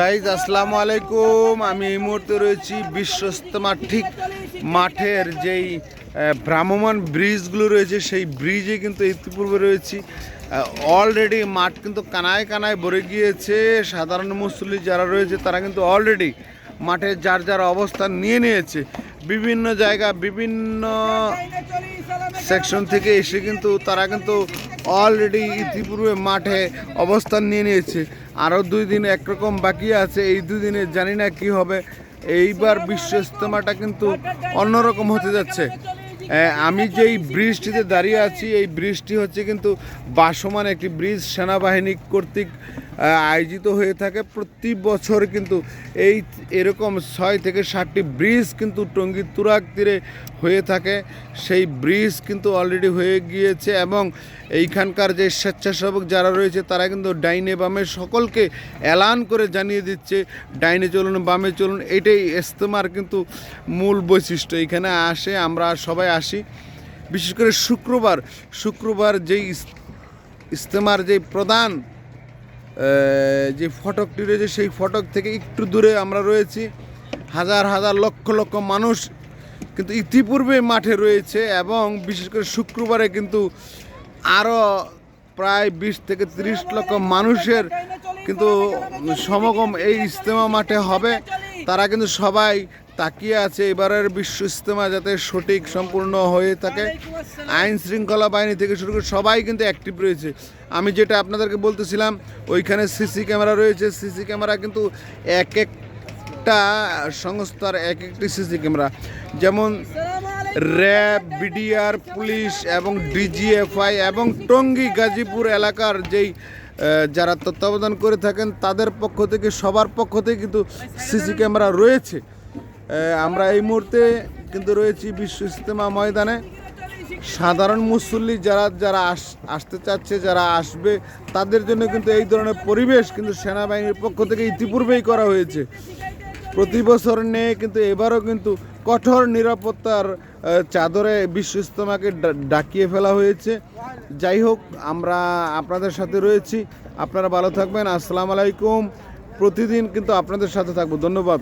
Guys আসসালামু আলাইকুম। আমি এই মুহূর্তে রয়েছি বিশ্বস্তমা ঠিক মাঠের যেই ভ্রাম্যমান ব্রিজগুলো রয়েছে, সেই ব্রিজে কিন্তু ইতিপূর্বে রয়েছি। অলরেডি মাঠ কিন্তু কানায় কানায় ভরে গিয়েছে। সাধারণ মুসল্লি যারা রয়েছে, তারা কিন্তু অলরেডি মাঠে যার যার অবস্থান নিয়ে নিয়েছে। বিভিন্ন জায়গা, বিভিন্ন সেকশন থেকে এসে কিন্তু তারা কিন্তু অলরেডি ইতিপূর্বে মাঠে অবস্থান নিয়ে নিয়েছে। আরও দুই দিন একরকম বাকি আছে, এই দুই দিনে জানি না কি হবে। এইবার বিশ্ব ইজতেমাটা কিন্তু অন্যরকম হতে যাচ্ছে। আমি যেই ব্রিজটিতে দাঁড়িয়ে আছি, এই ব্রিজটি হচ্ছে কিন্তু বাসমান একটি ব্রিজ। সেনাবাহিনী কর্তৃক আয়োজিত হয়ে থাকে। প্রতি বছর কিন্তু এই এরকম ছয় থেকে ষাটটি ব্রিজ কিন্তু টঙ্গী তুরাগ তীরে হয়ে থাকে। সেই ব্রিজ কিন্তু অলরেডি হয়ে গিয়েছে এবং এইখানকার যে স্বেচ্ছাসেবক যারা রয়েছে, তারা কিন্তু ডাইনে বামে সকলকে এলান করে জানিয়ে দিচ্ছে, ডাইনে চলুন, বামে চলুন। এটাই ইস্তেমার কিন্তু মূল বৈশিষ্ট্য। এখানে আসে, আমরা সবাই আসি। বিশেষ করে শুক্রবার শুক্রবার যেই ইস- ইস্তেমার যে প্রধান যে ফটকটি রয়েছে সেই ফটক থেকে একটু দূরে আমরা রয়েছি। হাজার হাজার লক্ষ লক্ষ মানুষ কিন্তু ইতিপূর্বে মাঠে রয়েছে এবং বিশেষ করে শুক্রবারে কিন্তু আরও প্রায় বিশ থেকে তিরিশ লক্ষ মানুষের কিন্তু সমাগম এই ইজতেমা মাঠে হবে। তারা কিন্তু সবাই তাকিয়ে আছে এবারের বিশ্ব ইজতেমা যাতে সঠিক সম্পূর্ণ হয়ে থাকে। আইন শৃঙ্খলা বাহিনী থেকে শুরু করে সবাই কিন্তু অ্যাক্টিভ রয়েছে। আমি যেটা আপনাদেরকে বলতেছিলাম ওইখানে সিসি ক্যামেরা রয়েছে। সিসি ক্যামেরা কিন্তু এক একটা সংস্থার এক একটি সিসি ক্যামেরা যেমন র্যাব বিডিআর পুলিশ এবং ডিজিএফআই এবং টঙ্গী গাজীপুর এলাকার যেই যারা তত্ত্বাবধান করে থাকেন তাদের পক্ষ থেকে সবার পক্ষ থেকে কিন্তু সিসি ক্যামেরা রয়েছে। আমরা এই মুহূর্তে কিন্তু রয়েছি বিশ্ব ইজতেমা ময়দানে। সাধারণ মুসল্লি যারা যারা আস- আসতে চাচ্ছে, যারা আসবে, তাদের জন্য কিন্তু এই ধরনের পরিবেশ কিন্তু সেনাবাহিনীর পক্ষ থেকে ইতিপূর্বেই করা হয়েছে। প্রতি বছর নিয়ে কিন্তু এবারও কিন্তু কঠোর নিরাপত্তার চাদরে বিশ্ব ইজতেমাকে ডা- ডাকিয়ে ফেলা হয়েছে। যাই হোক, আমরা আপনাদের সাথে রয়েছি। আপনারা ভালো থাকবেন। আসসালামু আলাইকুম। প্রতিদিন কিন্তু আপনাদের সাথে থাকব। ধন্যবাদ।